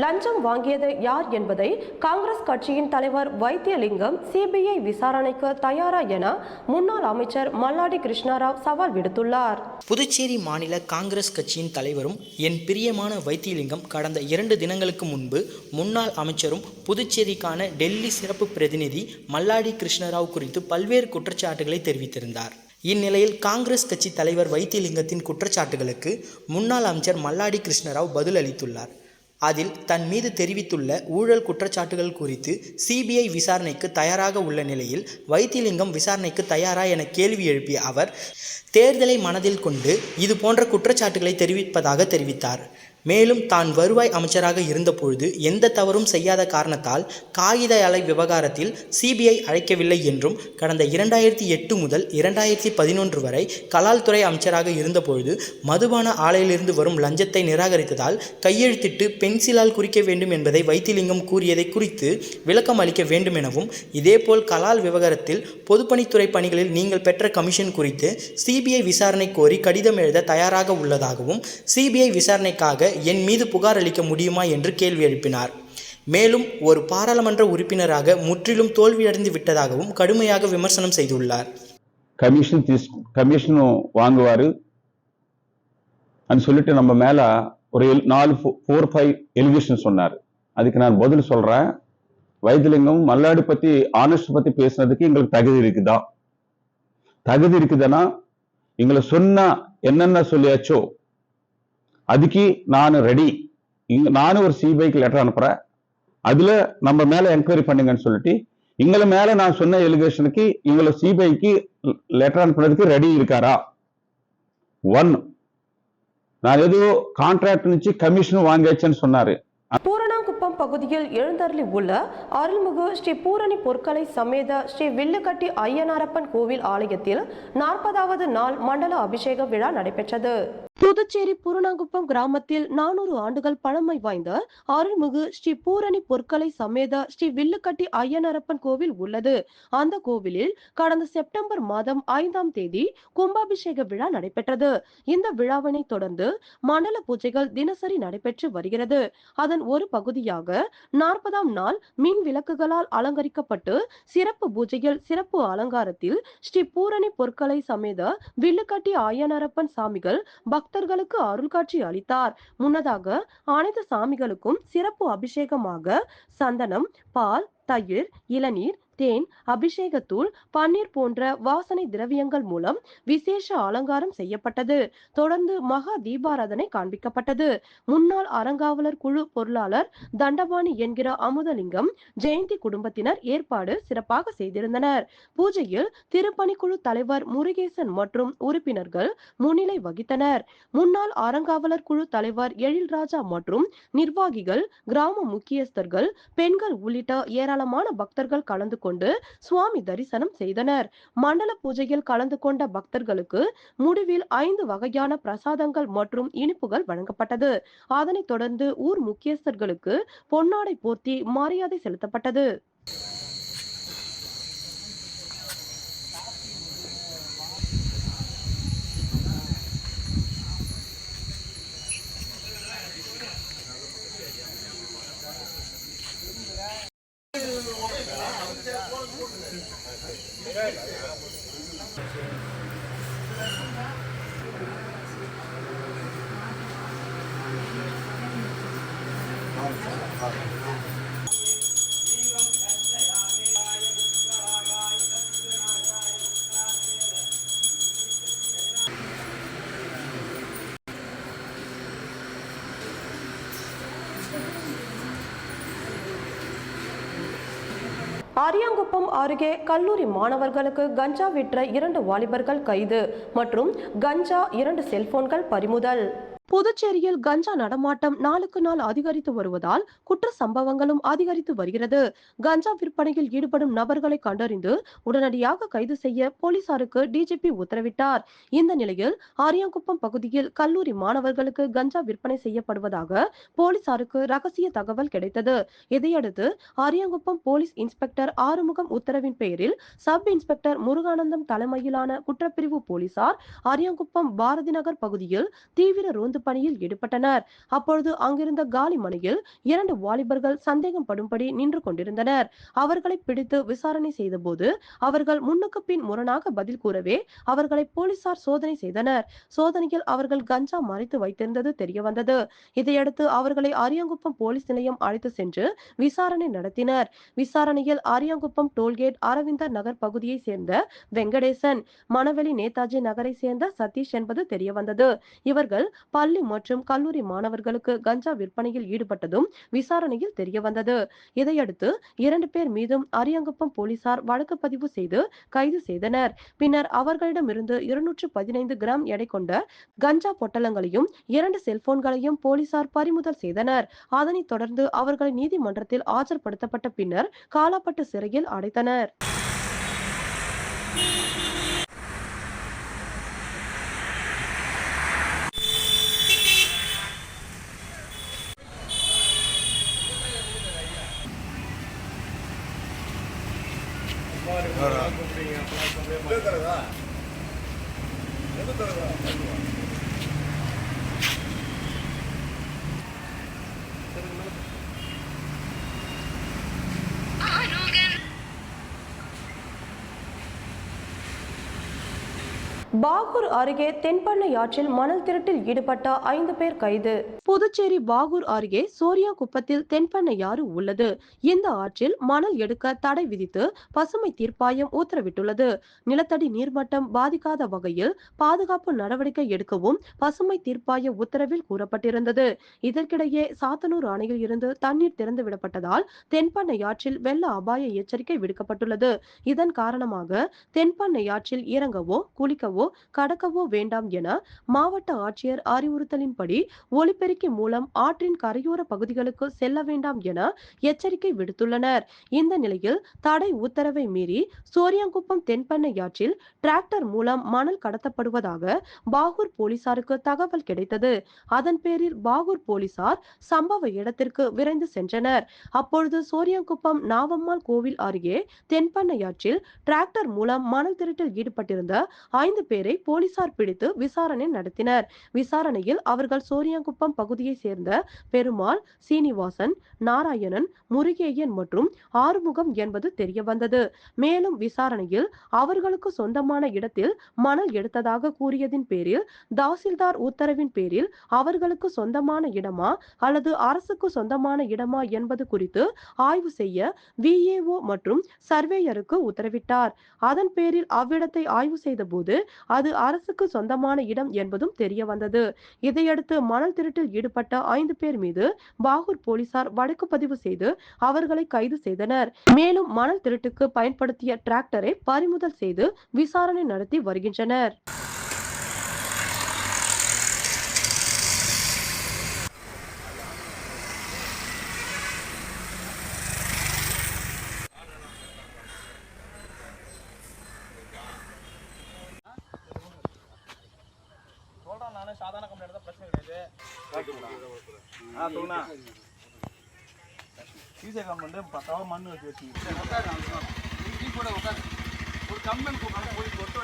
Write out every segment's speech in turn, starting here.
லஞ்சம் வாங்கியது யார் என்பதை காங்கிரஸ் கட்சியின் தலைவர் வைத்தியலிங்கம் சிபிஐ விசாரணைக்கு தயாரா என முன்னாள் அமைச்சர் மல்லாடி கிருஷ்ணாராவ் சவால் விடுத்துள்ளார். புதுச்சேரி மாநில காங்கிரஸ் கட்சியின் தலைவரும் என் பிரியமான வைத்தியலிங்கம் கடந்த இரண்டு தினங்களுக்கு முன்பு முன்னாள் அமைச்சரும் புதுச்சேரிக்கான டெல்லி சிறப்பு பிரதிநிதி மல்லாடி கிருஷ்ணராவ் குறித்து பல்வேறு குற்றச்சாட்டுகளை தெரிவித்திருந்தார். இந்நிலையில் காங்கிரஸ் கட்சி தலைவர் வைத்தியலிங்கத்தின் குற்றச்சாட்டுகளுக்கு முன்னாள் அமைச்சர் மல்லாடி கிருஷ்ணராவ் பதில் அளித்துள்ளார் அதில் தன் மீது தெரிவித்துள்ள ஊழல் குற்றச்சாட்டுகள் குறித்து சிபிஐ விசாரணைக்கு தயாராக உள்ள நிலையில் வைத்தியலிங்கம் விசாரணைக்கு தயாரா என கேள்வி எழுப்பிய அவர் தேர்தலை மனதில் கொண்டு இது போன்ற குற்றச்சாட்டுகளை தெரிவிப்பதாக தெரிவித்தார். மேலும் தான் வருவாய் அமைச்சராக இருந்தபொழுது எந்த தவறும் செய்யாத காரணத்தால் காகித அலை விவகாரத்தில் சிபிஐ அழைக்கவில்லை என்றும் கடந்த இரண்டாயிரத்தி எட்டு முதல் இரண்டாயிரத்தி பதினொன்று வரை கலால் துறை அமைச்சராக இருந்தபொழுது மதுபான ஆலையிலிருந்து வரும் லஞ்சத்தை நிராகரித்ததால் கையெழுத்திட்டு பென்சிலால் குறிக்க வேண்டும் என்பதை வைத்திலிங்கம் கூறியதை குறித்து விளக்கம் அளிக்க வேண்டும் எனவும் இதேபோல் கலால் விவகாரத்தில் பொதுப்பணித்துறை பணிகளில் நீங்கள் பெற்ற கமிஷன் குறித்து சிபிஐ விசாரணை கோரி கடிதம் எழுத தயாராக உள்ளதாகவும் சிபிஐ விசாரணைக்காக என் மீது புகார் அளிக்க முடியுமா என்று கேள்வி எழுப்பினார். மேலும் ஒரு பாராளுமன்ற உறுப்பினராக முற்றிலும் தோல்வியடைந்து விட்டதாகவும் கடுமையாக விமர்சனம் செய்துள்ளார். கமிஷன் தீஸ் கமிஷனும் வாங்குவாரு. சொல்லிட்டு நம்ம மேல ஒரு எல்- நாலு ஃபோர் ஃபைவ் எலிகேஷன் சொன்னார். அதுக்கு நான் பதில் சொல்றேன். வைத்தியலிங்கம் மல்லாடி பத்தி ஆனஸ்ட் பத்தி பேசுனதுக்கு எங்களுக்கு தகுதி இருக்குதா? தகுதி இருக்குதுன்னா எங்களை சொன்னா என்னென்ன சொல்லியாச்சோ அதுக்கு நான் ரெடி இங்க நானும் ஒரு சிபிஐக்கு லெட்டர் அனுப்புறேன். அதுல நம்ம மேல என்கொயரி பண்ணுங்கன்னு சொல்லிட்டு எங்களை மேல நான் சொன்ன எலிகேஷனுக்கு எங்களை சிபிஐக்கு லெட்டர் அனுப்புறதுக்கு ரெடி இருக்காரா? ஒன் நான் ஏதோ கான்ட்ராக்ட் இருந்துச்சு கமிஷன் வாங்கியாச்சுன்னு சொன்னாரு. பூரணாங்குப்பம் பகுதியில் எழுந்தருளி உள்ள அருள்மிகு ஸ்ரீ பூரணி பொற்கலை சமேத ஸ்ரீ வில்லுக்கட்டி ஐயனாரப்பன் கோவில் ஆலயத்தில் நாற்பதாவது நாள் மண்டல அபிஷேக விழா நடைபெற்றது. புதுச்சேரி பூரணாங்குப்பம் கிராமத்தில் நானூறு ஆண்டுகள் பழமை வாய்ந்த அருள்மிகு ஸ்ரீ பூரணி பொற்கலை சமேத ஸ்ரீ வில்லுக்கட்டி ஐயனரப்பன் கோவில் உள்ளது. அந்த கோவிலில் கடந்த செப்டம்பர் மாதம் ஐந்தாம் தேதி கும்பாபிஷேக விழா நடைபெற்றது. இந்த விழாவினை தொடர்ந்து மண்டல பூஜைகள் தினசரி நடைபெற்று வருகிறது. அதன் ஒரு பகுதியாக நாற்பதாம் நாள் மின் விளக்குகளால் அலங்கரிக்கப்பட்டு சிறப்பு பூஜையில் சிறப்பு அலங்காரத்தில் ஸ்ரீ பூரணி பொற்களை சமேத வில்லுக்கட்டி ஆயனரப்பன் சாமிகள் பக்தர்களுக்கு அருள்காட்சி அளித்தார். முன்னதாக அனைத்து சாமிகளுக்கும் சிறப்பு அபிஷேகமாக சந்தனம் பால் தயிர் இளநீர் தேன் அபிஷேகத்தூள் பன்னீர் போன்ற வாசனை திரவியங்கள் மூலம் விசேஷ அலங்காரம் செய்யப்பட்டது. தொடர்ந்து மகா தீபாராதனை காண்பிக்கப்பட்டது. முன்னாள் அறங்காவலர் குழு பொருளாளர் தண்டபாணி என்கிற அமுதலிங்கம் ஜெயந்தி குடும்பத்தினர் ஏற்பாடு சிறப்பாக செய்திருந்தனர். பூஜையில் திருப்பணிக்குழு தலைவர் முருகேசன் மற்றும் உறுப்பினர்கள் முன்னிலை வகித்தனர். முன்னாள் அறங்காவலர் குழு தலைவர் எழில்ராஜா மற்றும் நிர்வாகிகள் கிராம முக்கியஸ்தர்கள் பெண்கள் உள்ளிட்ட ஏராளமான பக்தர்கள் கலந்து கொண்டு சுவாமி தரிசனம் செய்தனர். மண்டல பூஜையில் கலந்து கொண்ட பக்தர்களுக்கு முடிவில் ஐந்து வகையான பிரசாதங்கள் மற்றும் இனிப்புகள் வழங்கப்பட்டது. அதனைத் தொடர்ந்து ஊர் முக்கியஸ்தர்களுக்கு பொன்னாடை போர்த்தி மரியாதை செலுத்தப்பட்டது. அரியாங்குப்பம் அருகே கல்லூரி மாணவர்களுக்கு கஞ்சா விற்ற இரண்டு வாலிபர்கள் கைது மற்றும் கஞ்சா இரண்டு செல்போன்கள் பறிமுதல். புதுச்சேரியில் கஞ்சா நடமாட்டம் நாளுக்கு நாள் அதிகரித்து வருவதால் குற்ற சம்பவங்களும் அதிகரித்து வருகிறது. கஞ்சா விற்பனையில் ஈடுபடும் நபர்களை கண்டறிந்து உடனடியாக கைது செய்ய போலீசாருக்கு டிஜிபி உத்தரவிட்டார். இந்த நிலையில் ஆரியாங்குப்பம் பகுதியில் கல்லூரி மாணவர்களுக்கு கஞ்சா விற்பனை செய்யப்படுவதாக போலீசாருக்கு ரகசிய தகவல் கிடைத்தது. இதையடுத்து ஆரியாங்குப்பம் போலீஸ் இன்ஸ்பெக்டர் ஆறுமுகம் உத்தரவின் பெயரில் சப் இன்ஸ்பெக்டர் முருகானந்தம் தலைமையிலான குற்றப்பிரிவு போலீசார் ஆரியாங்குப்பம் பாரதி நகர் பகுதியில் தீவிர ரோந்து பணியில் ஈடுபட்டனர். அப்பொழுது அங்கிருந்த காலி மனையில் இரண்டு வாலிபர்கள் சந்தேகம் படும்படி நின்று கொண்டிருந்தனர். அவர்களை பிடித்து விசாரணை செய்தபோது அவர்கள் முன்னுக்கு பின் முரணாக பதில் கூறவே அவர்களை போலீசார் சோதனை செய்தனர். சோதனையில் அவர்கள் கஞ்சா மறைத்து வைத்திருந்தது தெரிய வந்தது இதையடுத்து அவர்களை அரியங்குப்பம் போலீஸ் நிலையம் அழைத்து சென்று விசாரணை நடத்தினர். விசாரணையில் அரியங்குப்பம் டோல்கேட் அரவிந்தர் நகர் பகுதியை சேர்ந்த வெங்கடேசன் மணவெளி நேதாஜி நகரை சேர்ந்த சதீஷ் என்பது தெரிய வந்தது இவர்கள் பள்ளி மற்றும் கல்லூரி மாணவர்களுக்கு கஞ்சா விற்பனையில் ஈடுபட்டதும் விசாரணையில் தெரியவந்தது இதையடுத்து இரண்டு பேர் மீதும் அரியங்குப்பம் போலீசார் வழக்கு பதிவு செய்து கைது செய்தனர். பின்னர் அவர்களிடமிருந்து இருநூற்று பதினைந்து கிராம் எடை கொண்ட கஞ்சா பொட்டலங்களையும் இரண்டு செல்போன்களையும் போலீசார் பறிமுதல் செய்தனர். அதனைத் தொடர்ந்து அவர்களை நீதிமன்றத்தில் ஆஜர்படுத்தப்பட்ட பின்னர் காலாப்பட்டு சிறையில் அடைத்தனர். கூப்பிடுங்க பாகூர் அருகே தென்பண்ணை ஆற்றில் மணல் திருட்டில் ஈடுபட்ட ஐந்து பேர் கைது. புதுச்சேரி பாகூர் அருகே சோரியாகுப்பத்தில் தென்பண்ணை ஆறு உள்ளது. இந்த ஆற்றில் மணல் எடுக்க தடை விதித்து பசுமை தீர்ப்பாயம் உத்தரவிட்டுள்ளது. நிலத்தடி நீர்மட்டம் பாதிக்காத வகையில் பாதுகாப்பு நடவடிக்கை எடுக்கவும் பசுமை தீர்ப்பாய உத்தரவில் கூறப்பட்டிருந்தது. இதற்கிடையே சாத்தனூர் அணையில் இருந்து தண்ணீர் திறந்து விடப்பட்டதால் தென்பண்ணை ஆற்றில் வெள்ள அபாய எச்சரிக்கை விடுக்கப்பட்டுள்ளது. இதன் காரணமாக தென்பண்ணை ஆற்றில் இறங்கவோ குளிக்கவோ கடக்கவோ வேண்டாம் என மாவட்ட ஆட்சியர் அறிவுறுத்தலின்படி ஒலிபெருக்கி மூலம் ஆற்றின் கரையோர பகுதிகளுக்கு செல்ல வேண்டாம் என எச்சரிக்கை விடுத்துள்ளனர். இந்த நிலையில் தடை உத்தரவை மீறி சோரியாங்குப்பம் தென்பண்ணை ஆற்றில் டிராக்டர் மூலம் மணல் கடத்தப்படுவதாக பாகூர் போலீசாருக்கு தகவல் கிடைத்தது. அதன் பேரில் பாகூர் போலீசார் சம்பவ இடத்திற்கு விரைந்து சென்றனர். அப்பொழுது சோரியாங்குப்பம் நாவம்மாள் கோவில் அருகே தென்பண்ணையாற்றில் டிராக்டர் மூலம் மணல் திருட்டில் ஈடுபட்டிருந்த ஐந்து பேர் போலீசார் பிடித்து விசாரணை நடத்தினர். விசாரணையில் அவர்கள் சோரியாங்குப்பம் பகுதியைச் சேர்ந்த பெருமாள் சீனிவாசன் நாராயணன் முருகேயன் மற்றும் ஆறுமுகம் என்பது தெரிய வந்தது மேலும் விசாரணையில் அவர்களுக்கு சொந்தமான இடத்தில் மணல் எடுத்ததாக கூறியதின் பேரில் தாசில்தார் உத்தரவின் பேரில் அவர்களுக்கு சொந்தமான இடமா அல்லது அரசுக்கு சொந்தமான இடமா என்பது குறித்து ஆய்வு செய்ய விஏஓ மற்றும் சர்வேயருக்கு உத்தரவிட்டார். அதன் பேரில் அவ்விடத்தை ஆய்வு செய்தபோது அது அரசுக்கு சொந்தமான இடம் என்பதும் தெரிய வந்தது. இதையடுத்து மணல் திருட்டில் ஈடுபட்ட ஐந்து பேர் மீது பாகூர் போலீசார் வழக்கு பதிவு செய்து அவர்களை கைது செய்தனர். மேலும் மணல் திருட்டுக்கு பயன்படுத்திய டிராக்டரை பறிமுதல் செய்து விசாரணை நடத்தி வருகின்றனர் சொல்றேன் நானு சாதாரண கம்பெனி எடுத்தா பிரச்சனை கிடையாது ஆ சொல்லுண்ணா கம்பெனி பத்தாவது மண் வச்சு கொட்டு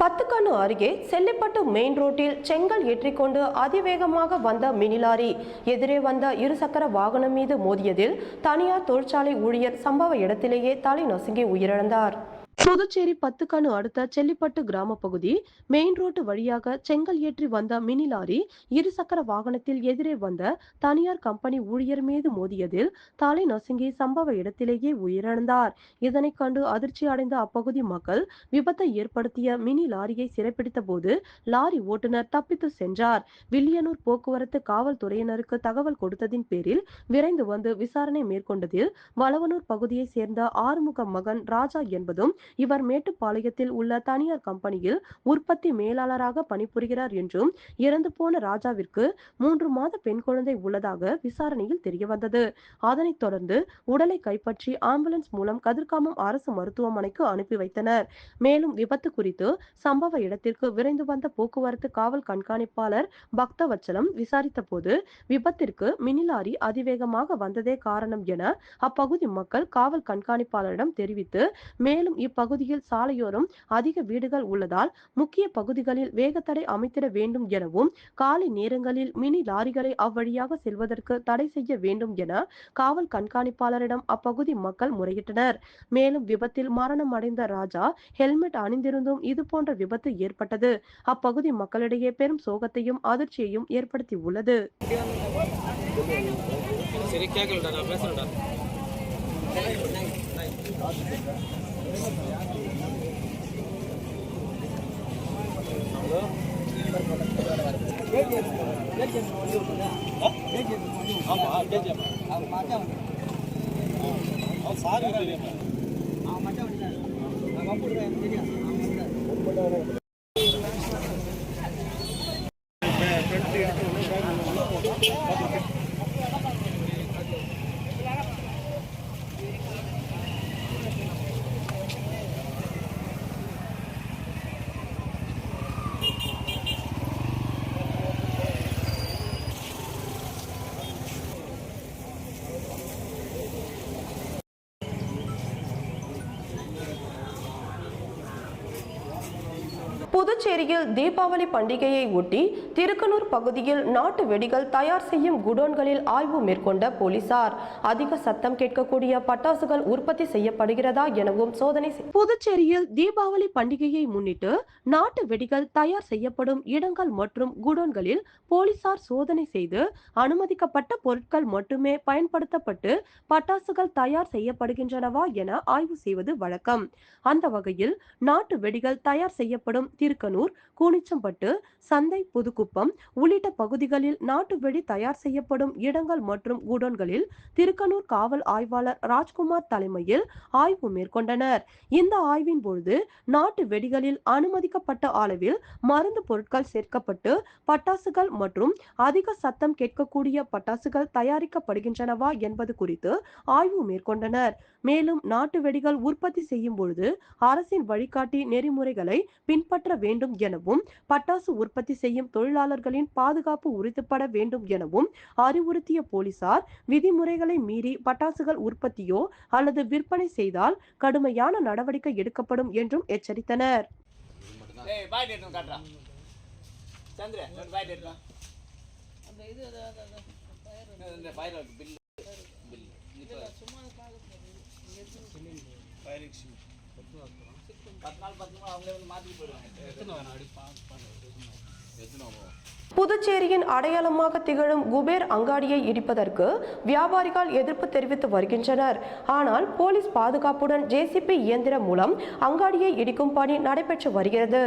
பத்துக்கண்ணு அருகே செல்லிப்பட்டு மெயின் ரோட்டில் செங்கல் ஏற்றிக்கொண்டு அதிவேகமாக வந்த மினி லாரி. எதிரே வந்த இருசக்கர வாகனம் மீது மோதியதில் தனியார் தொழிற்சாலை ஊழியர் சம்பவ இடத்திலேயே தலை நசுங்கி உயிரிழந்தார். புதுச்சேரி பத்துக்கணு அடுத்த செல்லிப்பட்டு கிராம பகுதி மெயின் ரோட்டு வழியாக செங்கல் ஏற்றி வந்த மினி லாரி இருசக்கர வாகனத்தில் எதிரே வந்த தனியார் கம்பெனி ஊழியர் மீது மோதியதில் தலை நசுங்கி சம்பவ இடத்திலேயே உயிரிழந்தார். இதனைக் கண்டு அதிர்ச்சி அடைந்த அப்பகுதி மக்கள் விபத்தை ஏற்படுத்திய மினி லாரியை சிறைப்பிடித்த போது லாரி ஓட்டுநர் தப்பித்து சென்றார். வில்லியனூர் போக்குவரத்து காவல்துறையினருக்கு தகவல் கொடுத்ததின் பேரில் விரைந்து வந்து விசாரணை மேற்கொண்டதில் வளவனூர் பகுதியைச் சேர்ந்த ஆறுமுக மகன் ராஜா என்பதும் இவர் மேட்டுப்பாளையத்தில் உள்ள தனியார் கம்பெனியில் உற்பத்தி மேலாளராக பணிபுரிகிறார் என்றும் இறந்து போன ராஜாவிற்கு மூன்று மாத பெண் குழந்தை உள்ளதாக விசாரணையில் தெரியவந்தது. அதனைத் தொடர்ந்து உடலை கைப்பற்றி ஆம்புலன்ஸ் மூலம் கதிர்காமம் அரசு மருத்துவமனைக்கு அனுப்பி வைத்தனர். மேலும் விபத்து குறித்து சம்பவ இடத்திற்கு விரைந்து வந்த போக்குவரத்து காவல் கண்காணிப்பாளர் பக்தவச்சலம் விசாரித்த போது விபத்திற்கு மினிலாரி அதிவேகமாக வந்ததே காரணம் என அப்பகுதி மக்கள் காவல் கண்காணிப்பாளரிடம் தெரிவித்து மேலும் இப்பகுதியில் சாலையோரம் அதிக வீடுகள் உள்ளதால் முக்கிய பகுதிகளில் வேகத்தடை அமைத்திட வேண்டும் எனவும் காலை நேரங்களில் மினி லாரிகளை அவ்வழியாக செல்வதற்கு தடை செய்ய வேண்டும் என காவல் கண்காணிப்பாளரிடம் அப்பகுதி மக்கள் முறையிட்டனர். மேலும் விபத்தில் மரணம் அடைந்த ராஜா ஹெல்மெட் அணிந்திருந்தும் இதுபோன்ற விபத்து ஏற்பட்டது. அப்பகுதி மக்களிடையே பெரும் சோகத்தையும் அதிர்ச்சியையும் ஏற்படுத்தியுள்ளது சரி கேட்கலடா நான் பேசுறேன்டா. பெண்கள் எடுத்து உள்ள போட்டு புதுச்சேரியில் தீபாவளி பண்டிகையை ஒட்டி திருக்கனூர் பகுதியில் நாட்டு வெடிகள் தயார் செய்யும் குடோன்களில் ஆய்வு மேற்கொண்ட போலீசார். அதிக சத்தம் கேட்கக்கூடிய பட்டாசுகள் உற்பத்தி செய்யப்படுகிறதா எனவும் சோதனை புதுச்சேரியில் தீபாவளி பண்டிகையை முன்னிட்டு நாட்டு வெடிகள் தயார் செய்யப்படும் இடங்கள் மற்றும் குடோன்களில் போலீசார் சோதனை செய்து அனுமதிக்கப்பட்ட பொருட்கள் மட்டுமே பயன்படுத்தப்பட்டு பட்டாசுகள் தயார் செய்யப்படுகின்றனவா என ஆய்வு செய்வது வழக்கம். அந்த வகையில் நாட்டு வெடிகள் தயார் செய்யப்படும் திருக்கனூர் கூனிச்சம்பட்டு சந்தை புதுக்குப்பம் உள்ளிட்ட பகுதிகளில் நாட்டு வெடி தயார் செய்யப்படும் இடங்கள் மற்றும் குடோன்களில் திருக்கனூர் காவல் ஆய்வாளர் ராஜ்குமார் தலைமையில் ஆய்வு மேற்கொண்டனர். இந்த ஆய்வின் பொழுது நாட்டு வெடிகளில் அனுமதிக்கப்பட்ட அளவில் மருந்து பொருட்கள் சேர்க்கப்பட்டு பட்டாசுகள் மற்றும் அதிக சத்தம் கேட்கக்கூடிய பட்டாசுகள் தயாரிக்கப்படுகின்றனவா என்பது குறித்து ஆய்வு மேற்கொண்டனர். மேலும் நாட்டு வெடிகள் உற்பத்தி செய்யும் பொழுது அரசின் வழிகாட்டி நெறிமுறைகளை பின்பற்ற வேண்டும் எனவும் பட்டாசு உற்பத்தி செய்யும் தொழிலாளர்களின் பாதுகாப்பு உறுதிப்பட வேண்டும் எனவும் அறிவுறுத்திய போலீசார் விதிமுறைகளை மீறி பட்டாசுகள் உற்பத்தியோ அல்லது விற்பனை செய்தால் கடுமையான நடவடிக்கை எடுக்கப்படும் என்றும் எச்சரித்தனர். அந்த பில் பத்து நாள் பத்து நாள் அவங்களே வந்து மாற்றிட்டு போயிடுவாங்க எத்தனை புதுச்சேரியின் அடையாளமாக திகழும் குபேர் அங்காடியை இடிப்பதற்கு வியாபாரிகள் எதிர்ப்பு தெரிவித்து வருகின்றனர். ஆனால் போலீஸ் பாதுகாப்புடன் ஜேசிபி இயந்திரம் மூலம் அங்காடியை இடிக்கும் பணி நடைபெற்று வருகிறது.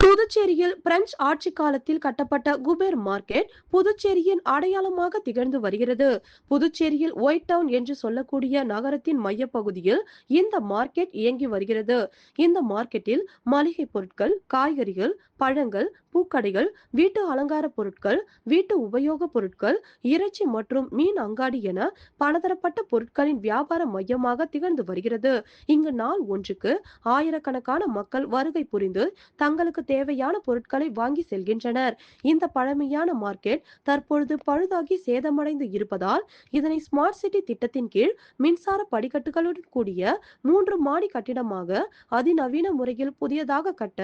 புதுச்சேரியில் பிரெஞ்சு ஆட்சி காலத்தில் கட்டப்பட்ட குபேர் மார்க்கெட் புதுச்சேரியின் அடையாளமாக திகழ்ந்து வருகிறது. புதுச்சேரியில் ஒயிட் டவுன் என்று சொல்லக்கூடிய நகரத்தின் மையப்பகுதியில் இந்த மார்க்கெட் இயங்கி வருகிறது. இந்த மார்க்கெட்டில் மளிகை பொருட்கள் காய்கறிகள் பழங்கள் பூக்கடைகள் வீட்டு அலங்கார பொருட்கள் வீட்டு உபயோக பொருட்கள் இறைச்சி மற்றும் மீன் அங்காடி என பலதரப்பட்ட பொருட்களின் வியாபார மையமாக திகழ்ந்து வருகிறது. இங்கு நாள் ஒன்றுக்கு ஆயிரக்கணக்கான மக்கள் வருகை புரிந்து தங்களுக்கு தேவையான பொருட்களை வாங்கி செல்கின்றனர். இந்த பழமையான மார்க்கெட் தற்பொழுது பழுதாகி சேதமடைந்து இருப்பதால் இதனை ஸ்மார்ட் சிட்டி திட்டத்தின் கீழ் மின்சார படிக்கட்டுகளுடன் கூடிய மூன்று மாடி கட்டிடமாக அதிநவீன முறையில் புதியதாக கட்ட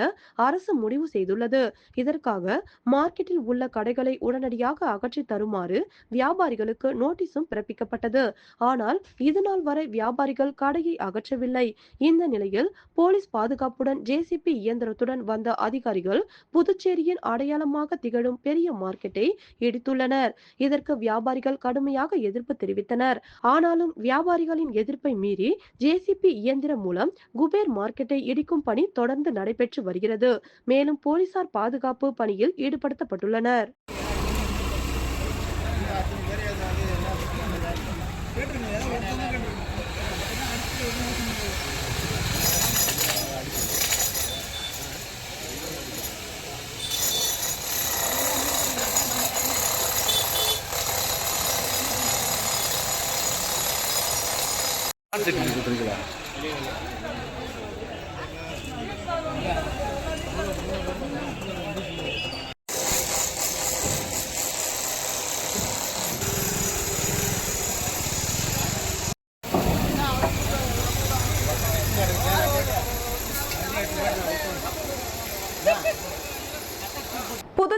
அரசு முடிவு செய்துள்ளது. இதற்காக மார்க்கெட்டில் உள்ள கடைகளை உடனடியாக அகற்றி தருமாறு வியாபாரிகளுக்கு நோட்டீஸும் பிறப்பிக்கப்பட்டது. ஆனால் இதுநாள் வரை வியாபாரிகள் கடையை அகற்றவில்லை. இந்த நிலையில் போலீஸ் பாதுகாப்புடன் ஜேசிபி இயந்திரத்துடன் வந்த அதிகாரிகள் புதுச்சேரியின் அடையாளமாக திகழும் பெரிய மார்க்கெட்டை இடித்துள்ளனர். இதற்கு வியாபாரிகள் கடுமையாக எதிர்ப்பு தெரிவித்தனர். ஆனாலும் வியாபாரிகளின் எதிர்ப்பை மீறி ஜேசிபி இயந்திரம் மூலம் குபேர் மார்க்கெட்டை இடிக்கும் பணி தொடர்ந்து நடைபெற்று வருகிறது. மேலும் போலீசார் பாதுகாப்பு பணியில் ஈடுபடுத்தப்பட்டுள்ளனர்.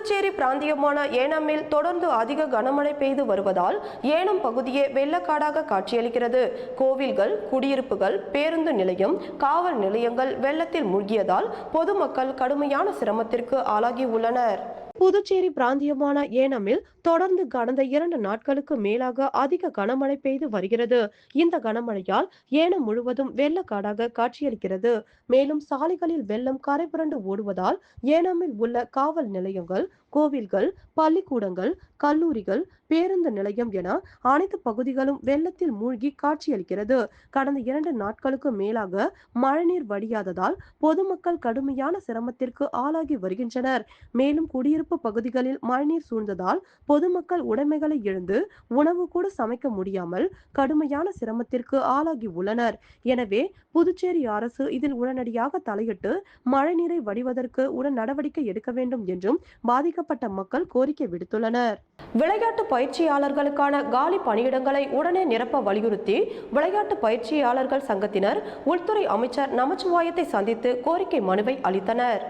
புதுச்சேரி பிராந்தியமான ஏனமில் தொடர்ந்து அதிக கனமழை பெய்து வருவதால் ஏனம் பகுதியே வெள்ளக்காடாக காட்சியளிக்கிறது. கோவில்கள் குடியிருப்புகள் பேருந்து நிலையம் காவல் நிலையங்கள் வெள்ளத்தில் மூழ்கியதால் பொதுமக்கள் கடுமையான சிரமத்திற்கு ஆளாகி உள்ளனர். புதுச்சேரி பிராந்தியமான ஏனமில் தொடர்ந்து கடந்த இரண்டு நாட்களுக்கு மேலாக அதிக கனமழை பெய்து வருகிறது. இந்த கனமழையால் ஏனம் முழுவதும் வெள்ளக்காடாக காட்சியளிக்கிறது. மேலும் சாலைகளில் வெள்ளம் கரை புரண்டு ஓடுவதால் ஏனாமில் உள்ள காவல் நிலையங்கள் கோவில்கள் பள்ளிக்கூடங்கள் கல்லூரிகள் பேருந்து நிலையம் என அனைத்து பகுதிகளும் வெள்ளத்தில் மூழ்கி காட்சியளிக்கிறது. கடந்த இரண்டு நாட்களுக்கு மேலாக மழைநீர் வடியாததால் பொதுமக்கள் கடுமையான சிரமத்திற்கு ஆளாகி வருகின்றனர். மேலும் குடியிருப்பு பகுதிகளில் மழைநீர் சூழ்ந்ததால் பொதுமக்கள் உடைமைகளை இழந்து உணவு கூட சமைக்க முடியாமல் கடுமையான சிரமத்திற்கு ஆளாகி உள்ளனர். எனவே புதுச்சேரி அரசு இதில் உடனடியாக தலையிட்டு மழைநீரை வடிவதற்கு உடன் நடவடிக்கை எடுக்க வேண்டும் என்றும் பாதிக்க பாதிக்கப்பட்ட மக்கள் கோரிக்கை விடுத்துள்ளனர். விளையாட்டு பயிற்சியாளர்களுக்கான காலி பணியிடங்களை உடனே நிரப்ப வலியுறுத்தி விளையாட்டு பயிற்சியாளர்கள் சங்கத்தினர் உள்துறை அமைச்சர் நமச்சிவாயத்தை சந்தித்து கோரிக்கை மனுவை அளித்தனர்.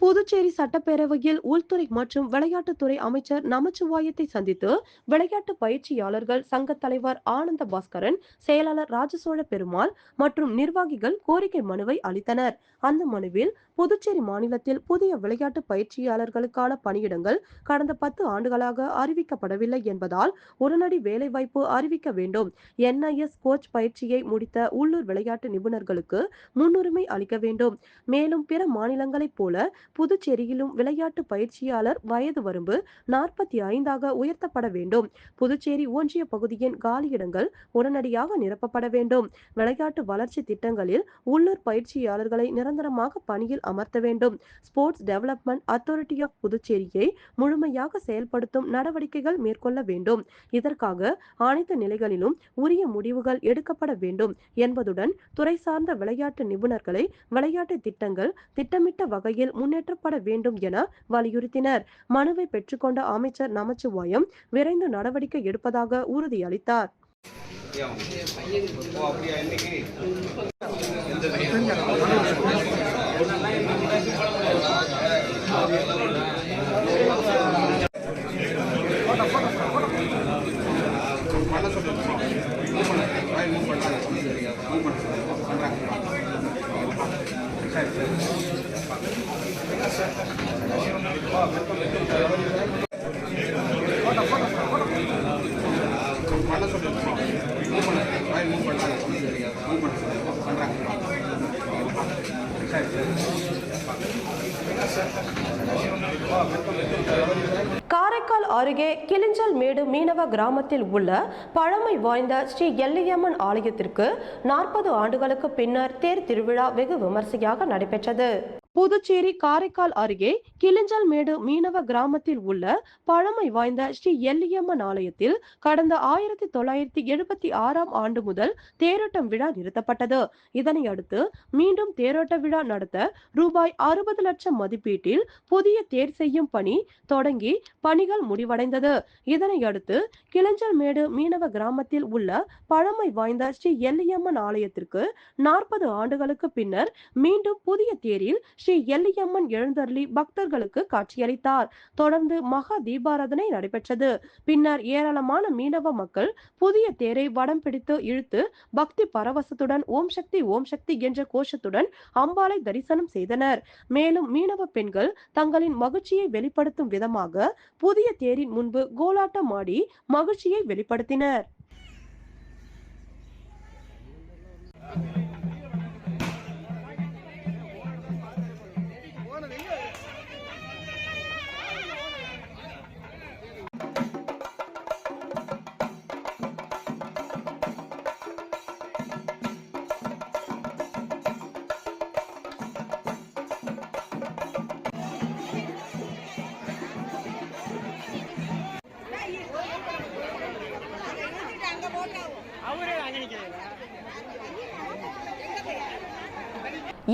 புதுச்சேரி சட்டப்பேரவையில் உள்துறை மற்றும் விளையாட்டுத்துறை அமைச்சர் நமச்சிவாயத்தை சந்தித்து விளையாட்டு பயிற்சியாளர்கள் சங்க தலைவர் ஆனந்த பாஸ்கரன் செயலாளர் ராஜசோழ பெருமாள் மற்றும் நிர்வாகிகள் கோரிக்கை மனுவை அளித்தனர். அந்த மனுவில் புதுச்சேரி மாநிலத்தில் புதிய விளையாட்டு பயிற்சியாளர்களுக்கான பணியிடங்கள் கடந்த பத்து ஆண்டுகளாக அறிவிக்கப்படவில்லை என்பதால் உடனடி வேலைவாய்ப்பு அறிவிக்க வேண்டும். என்ஐஎஸ் கோச் பயிற்சியை முடித்த உள்ளூர் விளையாட்டு நிபுணர்களுக்கு முன்னுரிமை அளிக்க வேண்டும். மேலும் பிற மாநிலங்களைப் போல புதுச்சேரியிலும் விளையாட்டு பயிற்சியாளர் வயது வரம்பு நாற்பத்தி ஐந்தாக உயர்த்தப்பட வேண்டும். புதுச்சேரி ஒன்றிய பகுதியின் காலியிடங்கள் உடனடியாக நிரப்பப்பட வேண்டும். விளையாட்டு வளர்ச்சி திட்டங்களில் உள்ளூர் பயிற்சியாளர்களை நிரந்தரமாக பணியில் அமர்த்த வேண்டும். ஸ்போர்ட்ஸ் டெவலப்மெண்ட் அத்தாரிட்டி ஆஃப் புதுச்சேரியை முழுமையாக செயல்படுத்தும் நடவடிக்கைகள் மேற்கொள்ள வேண்டும். இதற்காக அனைத்து நிலைகளிலும் உரிய முடிவுகள் எடுக்கப்பட வேண்டும் என்பதுடன் துறை சார்ந்த விளையாட்டு நிபுணர்களை விளையாட்டு திட்டங்கள் திட்டமிட்ட வகையில் முன்னேற்றப்பட வேண்டும் என வலியுறுத்தினர். மனுவை பெற்றுக்கொண்ட அமைச்சர் நமச்சிவாயம் விரைந்து நடவடிக்கை எடுப்பதாக உறுதியளித்தார். காரைக்கால் அருகே கிளிஞ்சல் மேடு மீனவ கிராமத்தில் உள்ள பழமை வாய்ந்த ஸ்ரீ எல்லையம்மன் ஆலயத்திற்கு நாற்பது ஆண்டுகளுக்கு பின்னர் தேர் திருவிழா வெகு விமர்சையாக நடைபெற்றது. புதுச்சேரி காரைக்கால் அருகே கிளிஞ்சல்மேடு மீனவ கிராமத்தில் உள்ள பழமை வாய்ந்த ஸ்ரீ எல்லியம்மன் ஆலயத்தில் கடந்த ஆயிரத்தி தொள்ளாயிரத்தி எழுபத்தி ஆறாம் ஆண்டு முதல் தேரோட்டம் விழா நிறுத்தப்பட்டது. இதனை அடுத்து மீண்டும் தேரோட்ட விழா நடத்த ரூபாய் அறுபது லட்சம் மதிப்பீட்டில் புதிய தேர் செய்யும் பணி தொடங்கி பணிகள் முடிவடைந்தது. இதனை அடுத்து கிளிஞ்சல்மேடு மீனவ கிராமத்தில் உள்ள பழமை வாய்ந்த ஸ்ரீ எல்லியம்மன் ஆலயத்திற்கு நாற்பது ஆண்டுகளுக்கு பின்னர் மீண்டும் புதிய தேரில் ஸ்ரீ எல்லியம்மன் எழுந்தருளி பக்தர்களுக்கு காட்சியளித்தார். தொடர்ந்து மகா தீபாராதனை நடைபெற்றது. பின்னர் ஏராளமான மீனவ மக்கள் புதிய தேரை வடம் பிடித்து இழுத்து பக்தி பரவசத்துடன் ஓம் சக்தி ஓம் சக்தி என்ற கோஷத்துடன் அம்பாளை தரிசனம் செய்தனர். மேலும் மீனவ பெண்கள் தங்களின் மகிழ்ச்சியை வெளிப்படுத்தும் விதமாக புதிய தேரின் முன்பு கோலாட்டம் ஆடி மகிழ்ச்சியை வெளிப்படுத்தினர்.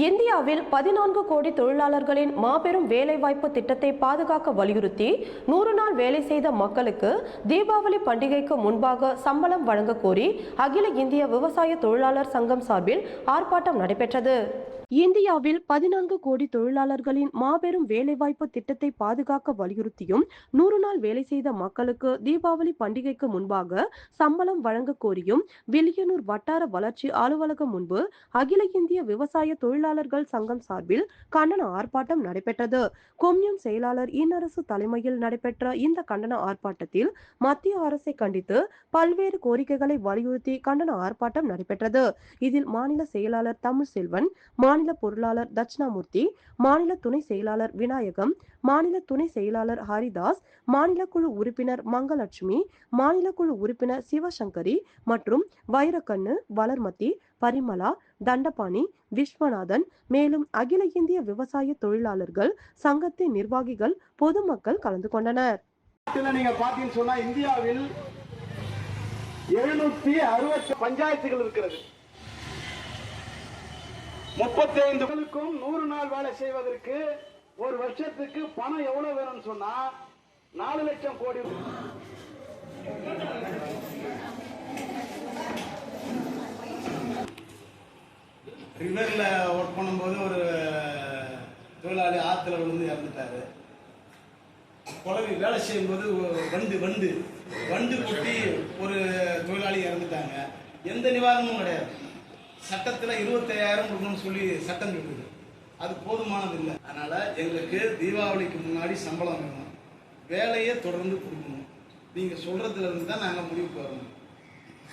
இந்தியாவில் பதினான்கு கோடி தொழிலாளர்களின் மாபெரும் வேலைவாய்ப்பு திட்டத்தை பாதுகாக்க வலியுறுத்தி நூறு நாள் வேலை செய்த மக்களுக்கு தீபாவளி பண்டிகைக்கு முன்பாக சம்பளம் வழங்க கோரி அகில இந்திய விவசாய தொழிலாளர் சங்கம் சார்பில் ஆர்ப்பாட்டம் நடைபெற்றது. இந்தியாவில் பதினான்கு கோடி தொழிலாளர்களின் மாபெரும் வேலைவாய்ப்பு திட்டத்தை பாதுகாக்க வலியுறுத்தியும் நூறு நாள் வேலை செய்த மக்களுக்கு தீபாவளி பண்டிகைக்கு முன்பாக சம்பளம் வழங்க கோரியும் வில்லியனூர் வட்டார வளர்ச்சி அலுவலகம் முன்பு அகில இந்திய விவசாய தொழிலாளர்கள் சங்கம் சார்பில் கண்டன ஆர்ப்பாட்டம் நடைபெற்றது. கொம்யூன் செயலாளர் இன்னரசு தலைமையில் நடைபெற்ற இந்த கண்டன ஆர்ப்பாட்டத்தில் மத்திய அரசை கண்டித்து பல்வேறு கோரிக்கைகளை வலியுறுத்தி கண்டன ஆர்ப்பாட்டம் நடைபெற்றது. இதில் மாநில செயலாளர் தமிழ்செல்வன் மாநில பொருளாளர் தட்சிணாமூர்த்தி மாநில துணை செயலாளர் விநாயகம் மாநில துணை செயலாளர் ஹரிதாஸ் மாநில குழு உறுப்பினர் மங்கலட்சுமி மாநில குழு உறுப்பினர் சிவசங்கரி மற்றும் வைரக்கண்ணு வளர்மதி பரிமளா தண்டபாணி விஸ்வநாதன் மேலும் அகில இந்திய விவசாய தொழிலாளர்கள் சங்கத்தின் நிர்வாகிகள் பொதுமக்கள் கலந்து கொண்டனர். நீங்க பாத்தீங்கன்னு சொன்னா இந்தியாவில் எழுநூத்தி அறுபத்தி பஞ்சாயத்துகள் இருக்கிறது. முப்பத்தி ஐந்துக்கும் நூறு நாள் வேலை செய்வதற்கு ஒரு வருஷத்துக்கு பணம் எவ்வளவு வேணும்னு சொன்னா நாலு லட்சம் கோடி ரிவரில் ஒர்க் பண்ணும்போது ஒரு தொழிலாளி ஆற்றுல விழுந்து இறந்துட்டாரு. குழவி வேலை செய்யும்போது ஒரு வண்டு வண்டு. வண்டு குட்டி ஒரு தொழிலாளி இறந்துட்டாங்க. எந்த நிவாரணமும் கிடையாது. சட்டத்தில் இருபத்தையாயிரம் கொடுக்கணும்னு சொல்லி சட்டம் சொல்லுது அது போதுமானது இல்லை அதனால் எங்களுக்கு தீபாவளிக்கு முன்னாடி சம்பளம் வேணும். வேலையை தொடர்ந்து கொடுக்கணும். நீங்கள் சொல்கிறதுலேருந்து தான் நாங்கள் முடிவுக்கு வரணும்.